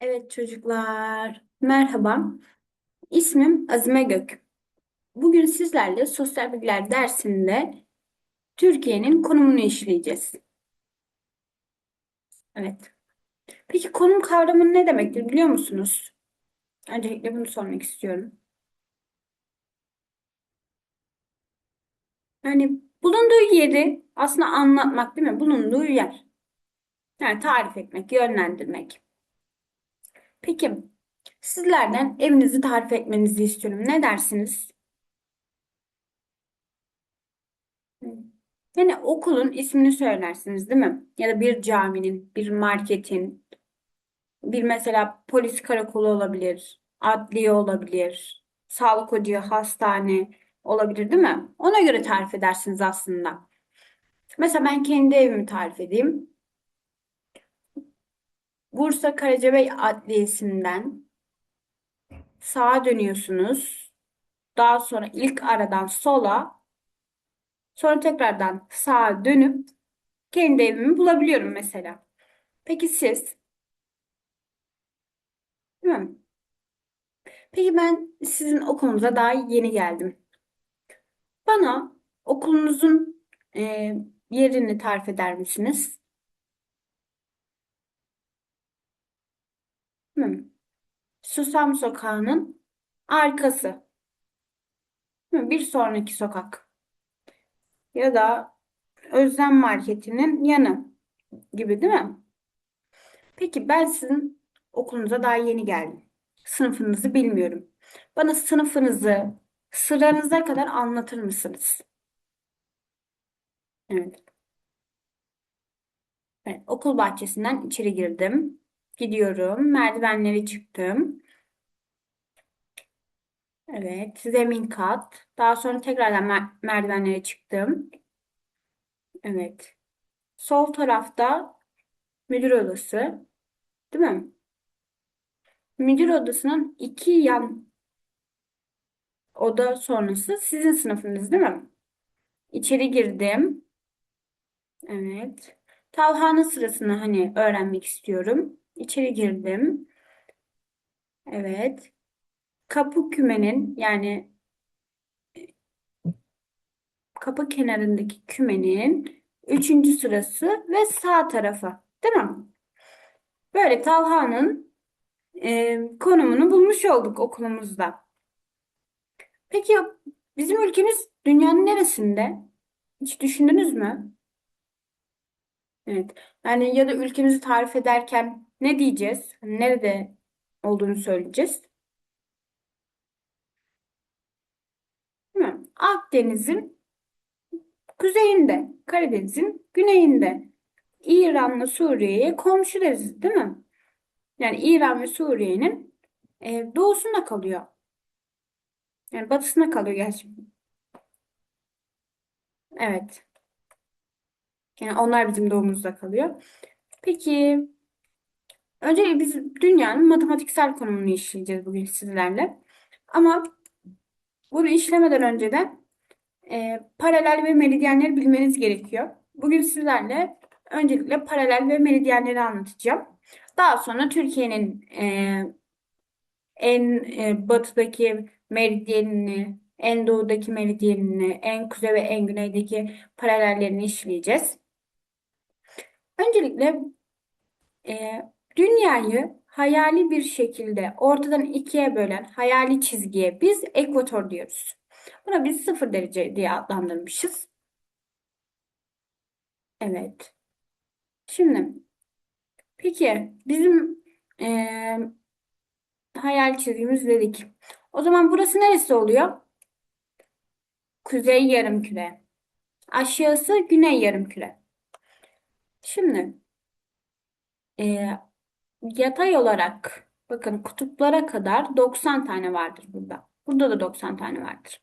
Evet çocuklar, merhaba. İsmim Azime Gök. Bugün sizlerle sosyal bilgiler dersinde Türkiye'nin konumunu işleyeceğiz. Evet. Peki konum kavramı ne demektir biliyor musunuz? Öncelikle bunu sormak istiyorum. Yani bulunduğu yeri aslında anlatmak değil mi? Bulunduğu yer. Yani tarif etmek, yönlendirmek. Peki sizlerden evinizi tarif etmenizi istiyorum. Ne dersiniz? Yani okulun ismini söylersiniz değil mi? Ya da bir caminin, bir marketin, bir mesela polis karakolu olabilir, adliye olabilir, sağlık ocağı, hastane olabilir değil mi? Ona göre tarif edersiniz aslında. Mesela ben kendi evimi tarif edeyim. Bursa Karacabey Adliyesi'nden sağa dönüyorsunuz. Daha sonra ilk aradan sola, sonra tekrardan sağa dönüp kendi evimi bulabiliyorum mesela. Peki siz? Değil mi? Peki ben sizin okulunuza daha yeni geldim. Bana okulunuzun e, yerini tarif eder misiniz? Hmm. Susam Sokağı'nın arkası. Bir sonraki sokak. Ya da Özlem Marketi'nin yanı gibi değil mi? Peki ben sizin okulunuza daha yeni geldim. Sınıfınızı bilmiyorum. Bana sınıfınızı sıranıza kadar anlatır mısınız? Evet. Evet, okul bahçesinden içeri girdim. Gidiyorum. Merdivenleri çıktım. Evet, zemin kat. Daha sonra tekrardan mer- merdivenlere çıktım. Evet. Sol tarafta müdür odası, değil mi? Müdür odasının iki yan oda sonrası sizin sınıfınız, değil mi? İçeri girdim. Evet. Talha'nın sırasını hani öğrenmek istiyorum. İçeri girdim. Evet. Kapı kümenin yani kapı kenarındaki kümenin üçüncü sırası ve sağ tarafı. Değil mi? Böyle Talha'nın e, konumunu bulmuş olduk okulumuzda. Peki bizim ülkemiz dünyanın neresinde? Hiç düşündünüz mü? Evet. Yani ya da ülkemizi tarif ederken ne diyeceğiz? Hani nerede olduğunu söyleyeceğiz. Değil mi? Akdeniz'in kuzeyinde, Karadeniz'in güneyinde. İran'la Suriye'ye komşu deriz, değil mi? Yani İran ve Suriye'nin e, doğusunda kalıyor. Yani batısında kalıyor gerçi. Evet. Yani onlar bizim doğumuzda kalıyor. Peki önce biz dünyanın matematiksel konumunu işleyeceğiz bugün sizlerle. Ama bunu işlemeden önce de e, paralel ve meridyenleri bilmeniz gerekiyor. Bugün sizlerle öncelikle paralel ve meridyenleri anlatacağım. Daha sonra Türkiye'nin e, en e, batıdaki meridyenini, en doğudaki meridyenini, en kuzey ve en güneydeki paralellerini işleyeceğiz. Öncelikle e, dünyayı hayali bir şekilde ortadan ikiye bölen hayali çizgiye biz ekvator diyoruz. Buna biz sıfır derece diye adlandırmışız. Evet. Şimdi peki bizim e, hayal çizgimiz dedik. O zaman burası neresi oluyor? Kuzey yarımküre. Aşağısı güney yarımküre. Şimdi e, yatay olarak bakın kutuplara kadar 90 tane vardır burada. Burada da 90 tane vardır.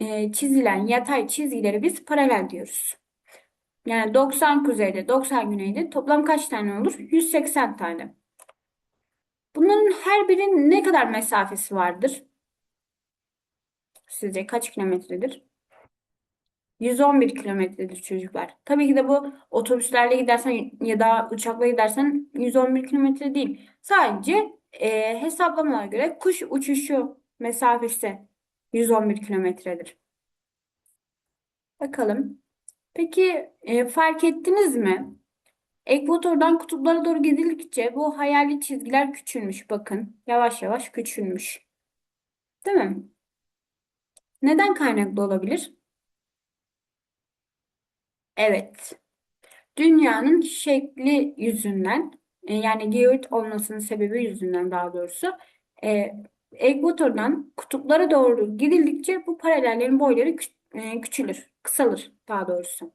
E, çizilen yatay çizgileri biz paralel diyoruz. Yani 90 kuzeyde 90 güneyde toplam kaç tane olur? 180 tane. Bunların her birinin ne kadar mesafesi vardır? Sizce kaç kilometredir? 111 kilometredir çocuklar. Tabii ki de bu otobüslerle gidersen ya da uçakla gidersen 111 kilometre değil. Sadece e, hesaplamalara göre kuş uçuşu mesafesi 111 kilometredir. Bakalım. Peki e, fark ettiniz mi? Ekvatordan kutuplara doğru gidildikçe bu hayali çizgiler küçülmüş. Bakın yavaş yavaş küçülmüş. Değil mi? Neden kaynaklı olabilir? Evet. Dünyanın şekli yüzünden e, yani geoid olmasının sebebi yüzünden daha doğrusu e, ekvatordan kutuplara doğru gidildikçe bu paralellerin boyları e, küçülür, kısalır daha doğrusu.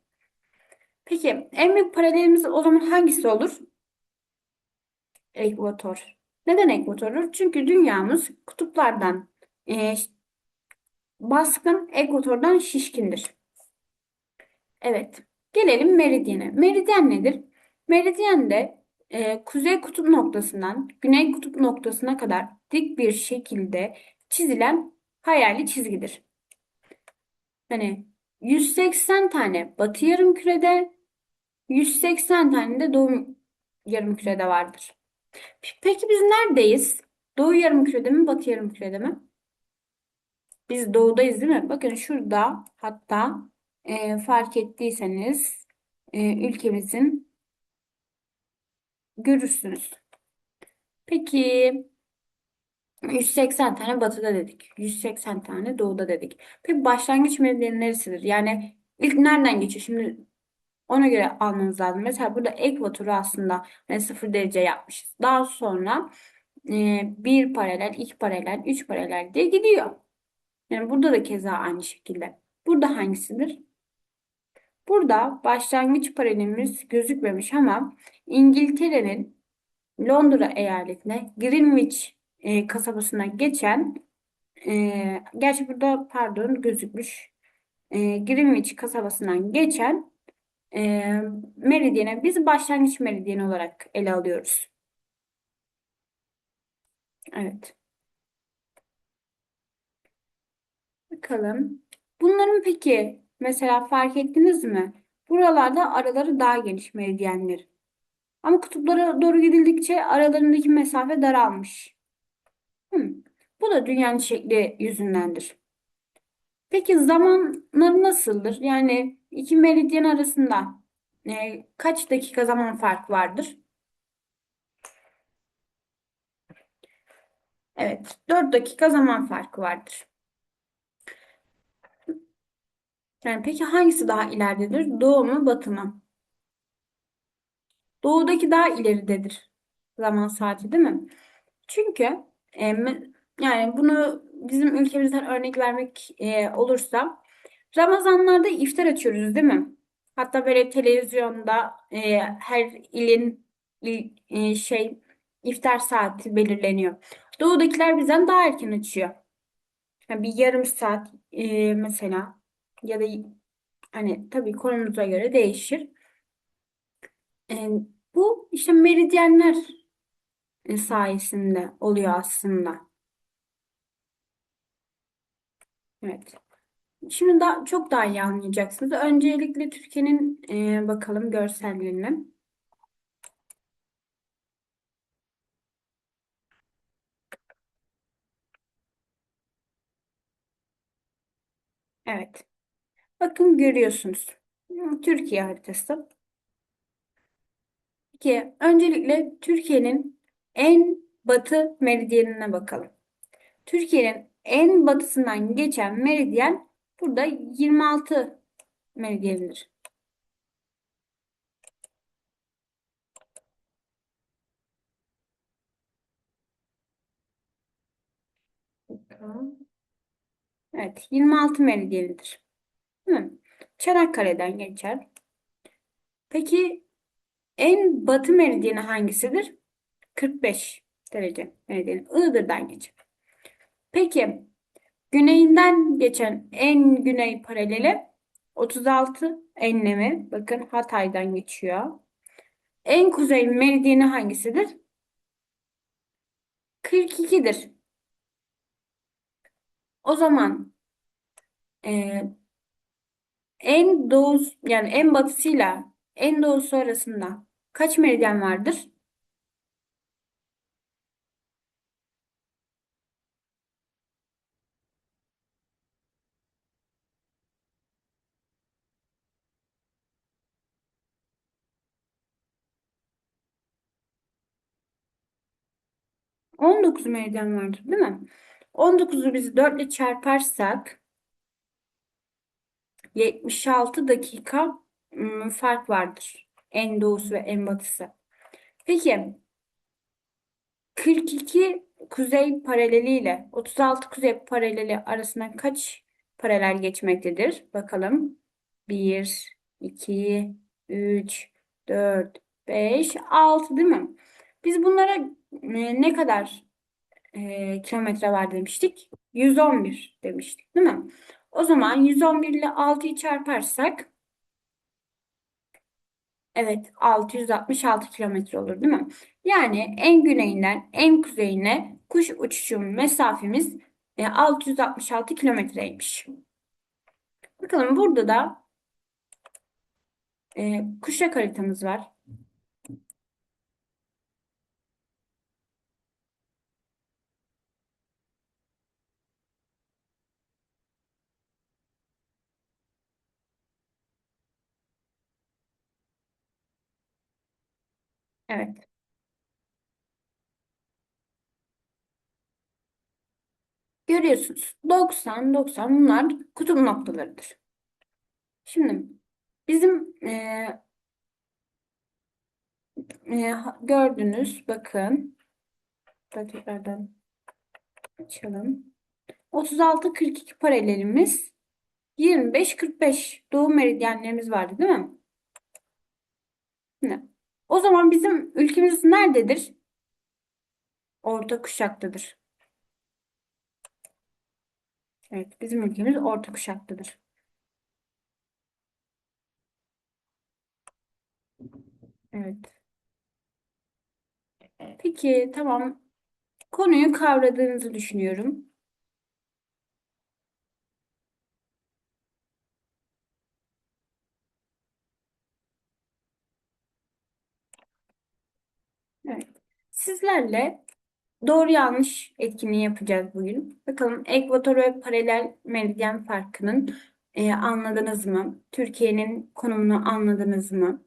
Peki en büyük paralelimiz o zaman hangisi olur? Ekvator. Neden ekvator olur? Çünkü dünyamız kutuplardan e, baskın, ekvatordan şişkindir. Evet. Gelelim meridyene. Meridyen nedir? Meridyen de e, kuzey kutup noktasından güney kutup noktasına kadar dik bir şekilde çizilen hayali çizgidir. Hani 180 tane batı yarımkürede, 180 tane de doğu yarımkürede vardır. Peki biz neredeyiz? Doğu yarımkürede mi, batı yarımkürede mi? Biz doğudayız değil mi? Bakın şurada hatta e, fark ettiyseniz e, ülkemizin görürsünüz. Peki 180 tane batıda dedik. 180 tane doğuda dedik. Peki başlangıç meridyeni neresidir? Yani ilk nereden geçiyor? Şimdi ona göre almamız lazım. Mesela burada ekvatoru aslında hani 0 derece yapmışız. Daha sonra e, bir paralel, iki paralel, üç paralel diye gidiyor. Yani burada da keza aynı şekilde. Burada hangisidir? Burada başlangıç paralelimiz gözükmemiş ama İngiltere'nin Londra eyaletine Greenwich e, kasabasına geçen e, gerçi burada pardon gözükmüş e, Greenwich kasabasından geçen e, meridyene biz başlangıç meridyeni olarak ele alıyoruz. Evet. Bakalım. Bunların peki mesela fark ettiniz mi? Buralarda araları daha geniş meridyenler. Ama kutuplara doğru gidildikçe aralarındaki mesafe daralmış. Hmm. Bu da dünyanın şekli yüzündendir. Peki zamanları nasıldır? Yani iki meridyen arasında e, kaç dakika zaman fark vardır? Evet, 4 dakika zaman farkı vardır. Yani peki hangisi daha ileridedir? Doğu mu, batı mı? Doğudaki daha ileridedir zaman saati değil mi? Çünkü e, yani bunu bizim ülkemizden örnek vermek e, olursa Ramazanlarda iftar açıyoruz değil mi? Hatta böyle televizyonda e, her ilin il, e, şey iftar saati belirleniyor. Doğudakiler bizden daha erken açıyor. Yani bir yarım saat e, mesela ya da hani tabii konumuza göre değişir. E, bu işte meridyenler e, sayesinde oluyor aslında. Evet. Şimdi daha, çok daha iyi anlayacaksınız. Öncelikle Türkiye'nin e, bakalım görsellerine. Evet. Bakın görüyorsunuz. Türkiye haritası. Peki öncelikle Türkiye'nin en batı meridyenine bakalım. Türkiye'nin en batısından geçen meridyen burada 26 meridyenidir. Evet, 26 meridyenidir. Mi? Çanakkale'den geçer. Peki en batı meridyeni hangisidir? 45 derece meridyeni. Iğdır'dan geçer. Peki güneyinden geçen en güney paraleli 36 enlemi. Bakın Hatay'dan geçiyor. En kuzey meridyeni hangisidir? 42'dir. O zaman e, En doğusu yani en batısıyla en doğusu arasında kaç meridyen vardır? 19 meridyen vardır, değil mi? 19'u biz 4 ile çarparsak 76 dakika fark vardır. En doğusu ve en batısı. Peki 42 kuzey paraleli ile 36 kuzey paraleli arasında kaç paralel geçmektedir? Bakalım. 1, 2, 3, 4, 5, 6 değil mi? Biz bunlara ne kadar e, kilometre var demiştik? 111 demiştik değil mi? O zaman 111 ile 6'yı çarparsak evet 666 kilometre olur değil mi? Yani en güneyinden en kuzeyine kuş uçuşu mesafemiz e, 666 kilometreymiş. Bakalım burada da e, kuşak haritamız var. Evet. Görüyorsunuz. 90, 90 bunlar kutup noktalarıdır. Şimdi bizim e, e, gördünüz bakın. Da tekrardan açalım. 36, 42 paralelimiz 25, 45 doğu meridyenlerimiz vardı değil mi? Ne? O zaman bizim ülkemiz nerededir? Orta kuşaktadır. Evet, bizim ülkemiz orta kuşaktadır. Evet. Peki, tamam. Konuyu kavradığınızı düşünüyorum. Evet. Sizlerle doğru yanlış etkinliği yapacağız bugün. Bakalım ekvator ve paralel meridyen farkının e, anladınız mı? Türkiye'nin konumunu anladınız mı?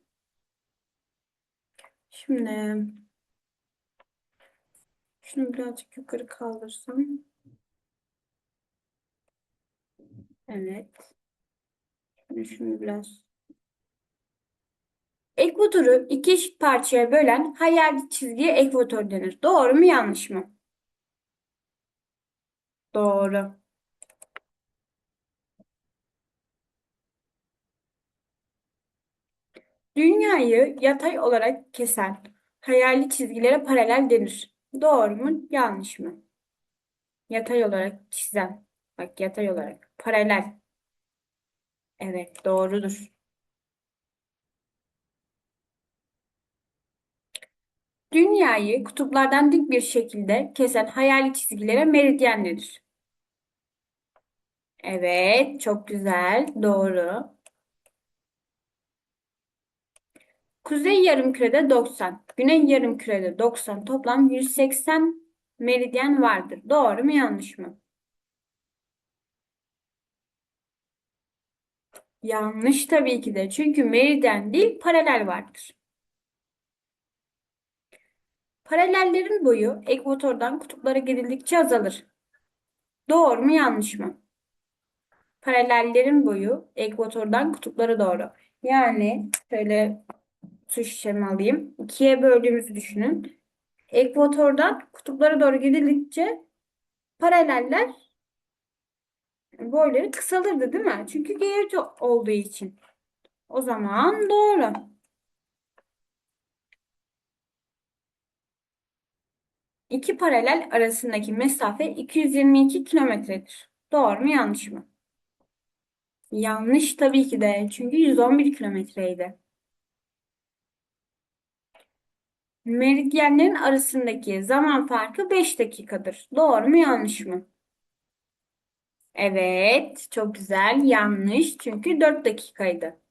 Şimdi şunu birazcık yukarı kaldırsam. Evet. Şimdi şunu biraz. Ekvatoru iki eşit parçaya bölen hayali çizgiye ekvator denir. Doğru mu yanlış mı? Doğru. Dünyayı yatay olarak kesen hayali çizgilere paralel denir. Doğru mu yanlış mı? Yatay olarak çizen. Bak yatay olarak. Paralel. Evet doğrudur. Dünyayı kutuplardan dik bir şekilde kesen hayali çizgilere meridyen denir. Evet, çok güzel. Doğru. Kuzey yarımkürede 90, güney yarımkürede 90, toplam 180 meridyen vardır. Doğru mu yanlış mı? Yanlış tabii ki de. Çünkü meridyen değil, paralel vardır. Paralellerin boyu ekvatordan kutuplara gidildikçe azalır. Doğru mu yanlış mı? Paralellerin boyu ekvatordan kutuplara doğru. Yani şöyle su şişemi alayım. İkiye böldüğümüzü düşünün. Ekvatordan kutuplara doğru gidildikçe paraleller boyları kısalırdı değil mi? Çünkü geometri olduğu için. O zaman doğru. İki paralel arasındaki mesafe 222 kilometredir. Doğru mu yanlış mı? Yanlış tabii ki de. Çünkü 111 kilometreydi. Meridyenlerin arasındaki zaman farkı 5 dakikadır. Doğru mu yanlış mı? Evet, çok güzel. Yanlış. Çünkü 4 dakikaydı.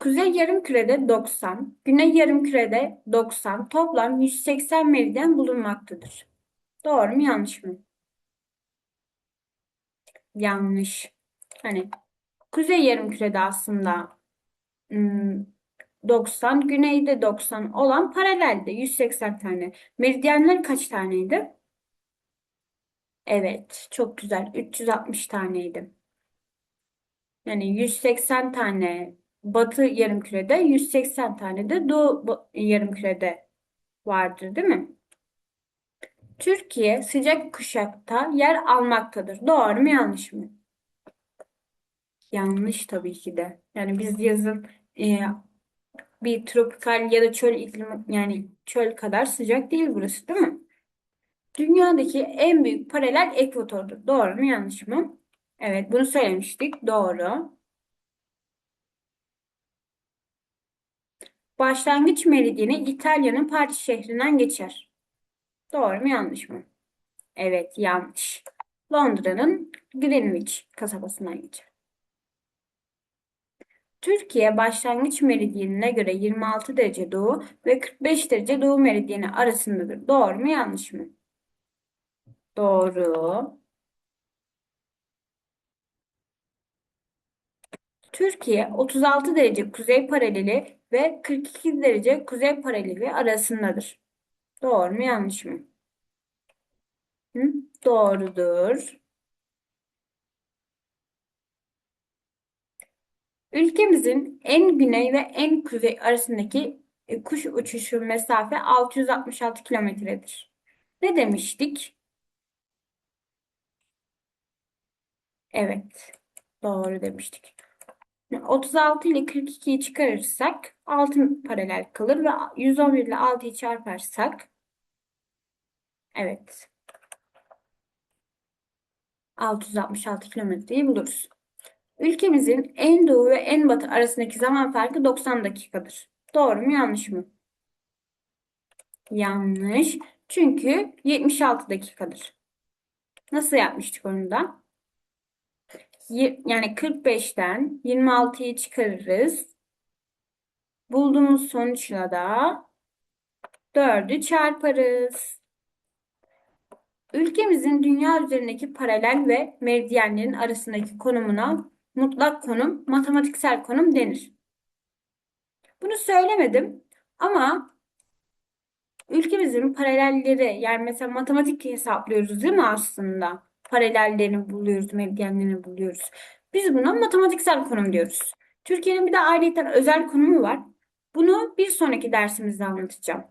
Kuzey yarımkürede 90, güney yarımkürede 90, toplam 180 meridyen bulunmaktadır. Doğru mu yanlış mı? Yanlış. Hani kuzey yarımkürede aslında hmm, 90, güneyde 90 olan paralelde 180 tane. Meridyenler kaç taneydi? Evet, çok güzel. 360 taneydi. Yani 180 tane batı yarımkürede, 180 tane de doğu yarımkürede vardır, değil mi? Türkiye sıcak kuşakta yer almaktadır. Doğru mu yanlış mı? Yanlış tabii ki de. Yani biz yazın e, bir tropikal ya da çöl iklimi yani çöl kadar sıcak değil burası, değil mi? Dünyadaki en büyük paralel ekvatordur. Doğru mu yanlış mı? Evet, bunu söylemiştik. Doğru. Başlangıç meridyeni İtalya'nın Paris şehrinden geçer. Doğru mu yanlış mı? Evet, yanlış. Londra'nın Greenwich kasabasından geçer. Türkiye başlangıç meridyenine göre 26 derece doğu ve 45 derece doğu meridyeni arasındadır. Doğru mu yanlış mı? Doğru. Türkiye 36 derece kuzey paraleli ve 42 derece kuzey paraleli arasındadır. Doğru mu yanlış mı? Hı? Doğrudur. Ülkemizin en güney ve en kuzey arasındaki e, kuş uçuşu mesafe 666 kilometredir. Ne demiştik? Evet, doğru demiştik. 36 ile 42'yi çıkarırsak 6 paralel kalır ve 111 ile 6'yı çarparsak evet 666 kilometreyi buluruz. Ülkemizin en doğu ve en batı arasındaki zaman farkı 90 dakikadır. Doğru mu yanlış mı? Yanlış. Çünkü 76 dakikadır. Nasıl yapmıştık onu da? Yani 45'ten 26'yı çıkarırız. Bulduğumuz sonuçla da 4'ü çarparız. Ülkemizin dünya üzerindeki paralel ve meridyenlerin arasındaki konumuna mutlak konum, matematiksel konum denir. Bunu söylemedim ama ülkemizin paralelleri yani mesela matematik hesaplıyoruz değil mi aslında? Paralellerini buluyoruz, meridyenlerini buluyoruz. Biz buna matematiksel konum diyoruz. Türkiye'nin bir de ayrıyeten özel konumu var. Bunu bir sonraki dersimizde anlatacağım.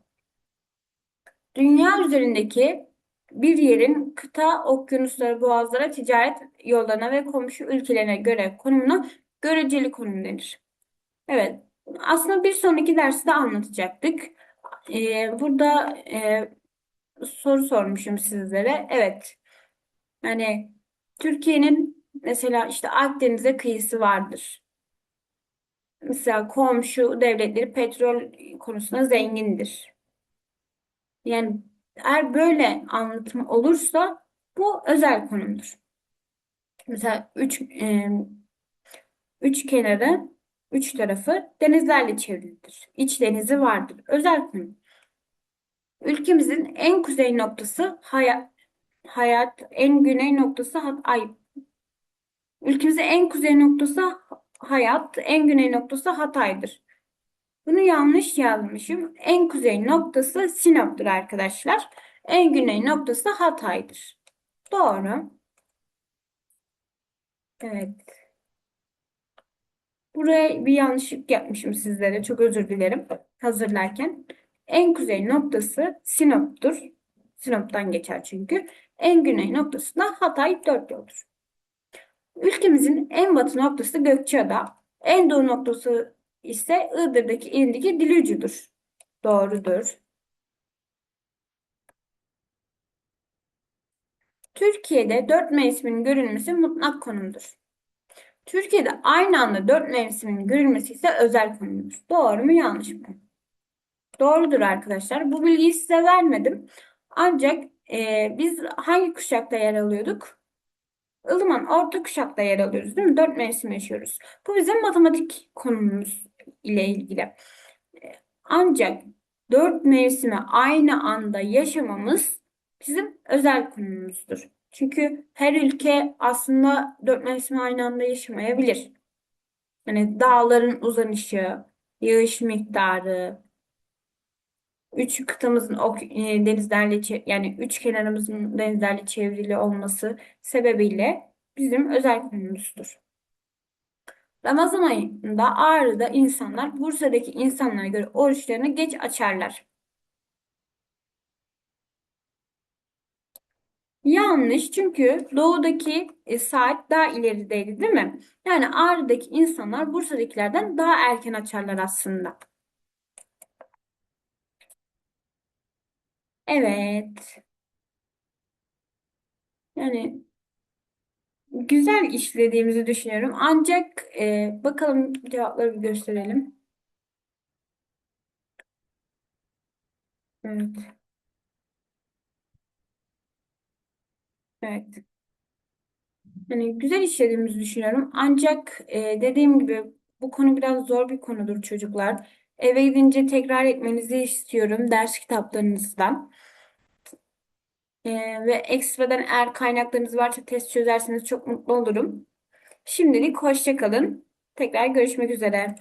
Dünya üzerindeki bir yerin kıta, okyanuslara, boğazlara, ticaret yollarına ve komşu ülkelerine göre konumuna göreceli konum denir. Evet, aslında bir sonraki derste anlatacaktık. Ee, burada e, soru sormuşum sizlere. Evet, yani Türkiye'nin mesela işte Akdeniz'e kıyısı vardır. Mesela komşu devletleri petrol konusunda zengindir. Yani eğer böyle anlatım olursa bu özel konumdur. Mesela üç, e, üç kenarı, üç tarafı denizlerle çevrilidir. İç denizi vardır. Özel konum. Ülkemizin en kuzey noktası hayat, hayat en güney noktası hat, ay. Ülkemizin en kuzey noktası hayat, en güney noktası Hatay'dır. Bunu yanlış yazmışım. En kuzey noktası Sinop'tur arkadaşlar. En güney noktası Hatay'dır. Doğru. Evet. Buraya bir yanlışlık yapmışım sizlere. Çok özür dilerim hazırlarken. En kuzey noktası Sinop'tur. Sinop'tan geçer çünkü. En güney noktası da Hatay dört yoldur. Ülkemizin en batı noktası Gökçeada. En doğu noktası ise Iğdır'daki ilindeki Dilucu'dur. Doğrudur. Türkiye'de dört mevsimin görülmesi mutlak konumdur. Türkiye'de aynı anda dört mevsimin görülmesi ise özel konumdur. Doğru mu yanlış mı? Doğrudur arkadaşlar. Bu bilgiyi size vermedim. Ancak e, biz hangi kuşakta yer alıyorduk? ılıman orta kuşakta yer alıyoruz değil mi? Dört mevsim yaşıyoruz. Bu bizim matematik konumuz ile ilgili. Ancak dört mevsimi aynı anda yaşamamız bizim özel konumuzdur. Çünkü her ülke aslında dört mevsimi aynı anda yaşamayabilir. Yani dağların uzanışı, yağış miktarı, üç kıtamızın ok e, denizlerle yani üç kenarımızın denizlerle çevrili olması sebebiyle bizim özel konumuzdur. Ramazan ayında Ağrı'da insanlar Bursa'daki insanlara göre oruçlarını geç açarlar. Yanlış çünkü doğudaki e, saat daha ilerideydi değil mi? Yani Ağrı'daki insanlar Bursa'dakilerden daha erken açarlar aslında. Evet. Yani güzel işlediğimizi düşünüyorum. Ancak e, bakalım cevapları bir gösterelim. Evet. Evet. Yani güzel işlediğimizi düşünüyorum. Ancak e, dediğim gibi bu konu biraz zor bir konudur çocuklar. Eve gidince tekrar etmenizi istiyorum ders kitaplarınızdan. E, ve ekstradan eğer kaynaklarınız varsa test çözerseniz çok mutlu olurum. Şimdilik hoşça kalın. Tekrar görüşmek üzere.